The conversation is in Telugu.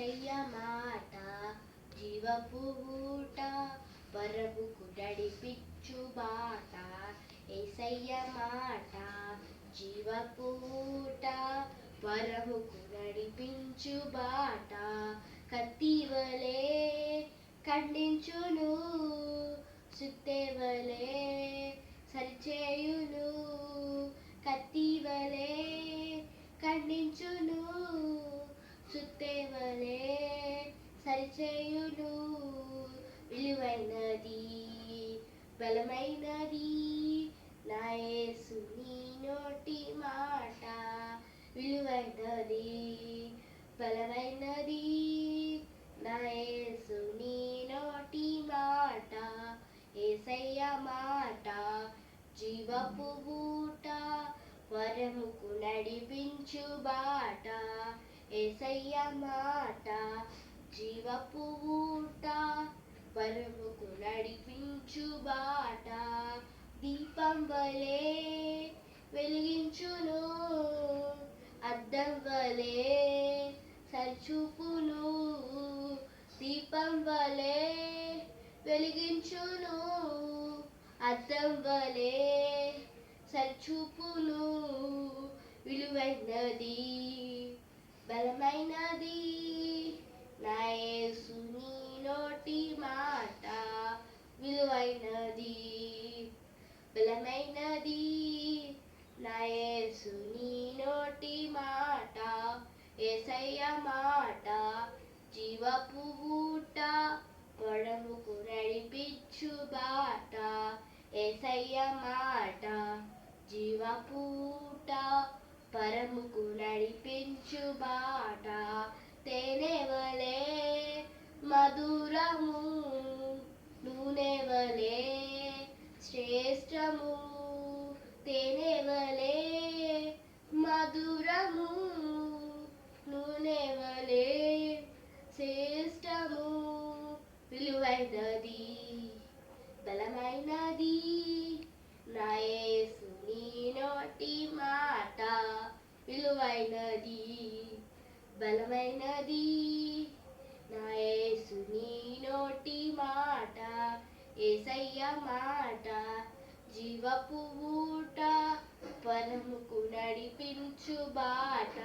చెయ్యమాట. జీవపు ఊట పరముకు నడిపించు బాట. ఏసయ్య మాట జీవపు ఊట పరముకు నడిపించు బాట. కత్తివలే ఖండించును సుత్తేవలే సరిచేయును. కత్తివలే ఖండించును. సుత్తెవలే సరిచేయును విలువైనది బలమైనది. నా నీ నోటి మాట. విలువైనది బలమైనది. నా నీ నోటి మాట. ఏసయ్య మాట జీవపు బూట. వరముకు నడిపించు బాట. ఏసయ్య మాట జీవపు ఊట పరముకు నడిపించు బాట దీపం వలే వెలిగించును అద్దం వలే సరిచూపును దీపం వలే వెలిగించును అద్దం వలే సరిచూపును విలువైనది. బలమైనది నయేసు నీలోటి మాట విలువైనది. బలమైనది. నయేసు నీలోటి మాట ఏసయ్య మాట జీవపు ఊట పొడముకు నడిపించు బాట ఏసయ్య మాట జీవపు ఊట పరముకు నడిపించు బాట. తేనే మధురము నూనెవలే శ్రేష్టము తేనెవలే మధురము నూనెవలే శ్రేష్టము విలువైనది బలమైనది నా యేసు నీ నోటి మాట విలువైనది బలమైనది. నా యేసు నీ నోటి మాట ఏసయ్య మాట జీవపు ఊట పరముకు నడిపించు బాట.